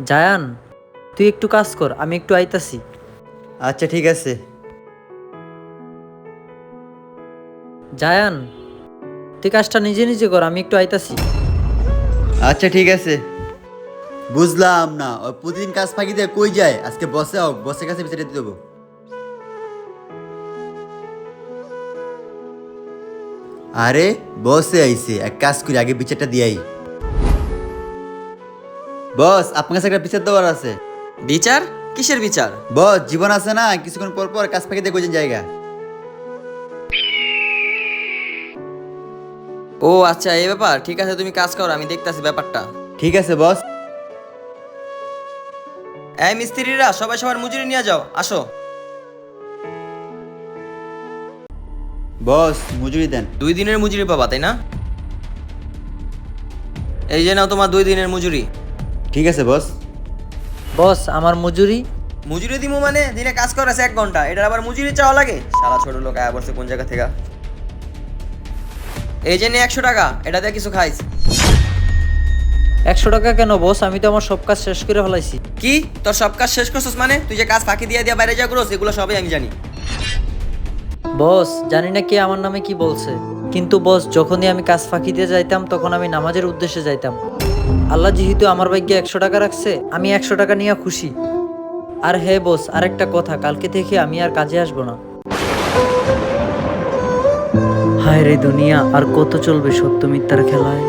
জায়ান তুই একটু কাজ কর আমি একটু আইতাছি। আচ্ছা ঠিক আছে। জায়ান তুই কাজটা নিজে নিজে কর আমি একটু আইতাছি। আচ্ছা ঠিক আছে। বুঝলাম না ওই প্রতিদিন কাজ ফাঁকি দিয়ে কই যায়? আজকে বসে হোক বসে কাছে বিচারে দিয়ে দেবো। আরে বসে আইছে এক কাজ করি আগে বিচারটা দিয়াই। বস আপনার কাছে একটা বিচার দেওয়ার আছে। বিচার? কিসের বিচার? বস জীবন আছে না কিছুক্ষণ পর পর কাজ ফাঁকি দিয়ে জায়গা। ও আচ্ছা এই ব্যাপার ঠিক আছে তুমি কাজ করো আমি দেখতাছি ব্যাপারটা। ঠিক আছে বস। এই মিস্ত্রিরা সবাই সবার মজুরি নিয়ে যাও আসো। বস মজুরি দেন। দুই দিনের মজুরি পাবা তাই না? এই যে নাও তোমার দুই দিনের মজুরি। ঠিক আছে বস বস আমার মজুরি। মজুরি দিমু মানে? দিনে কাজ করাছে এক ঘণ্টা। এটার আবার মজুরি চাওয়া লাগে? সারা ছোট লোক আয়া বসে কোন জায়গা থেকে? এই যে নে একশো টাকা এটা দিয়ে কিছু খাইস। একশো টাকা কেন বস? আমি তো আমার সব কাজ শেষ করে ফেলাইছি। কি? তোর সব কাজ শেষ করছিস মানে? তুই যে কাজ ফাঁকি দিয়ে দিয়ে বাইরে যা করো সেগুলো সবই আমি জানি। বস জানি না কে আমার নামে কি বলছে। কিন্তু বস যখনই আমি কাজ ফাঁকি দিয়ে যাইতাম তখন আমি নামাজের উদ্দেশ্যে যাইতাম। আল্লাহ যেহেতু আমার ভাগ্যে একশো টাকা রাখছে, আমি একশো টাকা নিয়ে খুশি। আর হে বস, আরেকটা কথা, কালকে থেকে আমি আর কাজে আসব না। হায় রে দুনিয়া, আর কত চলবে সত্য মিথ্যার খেলায়?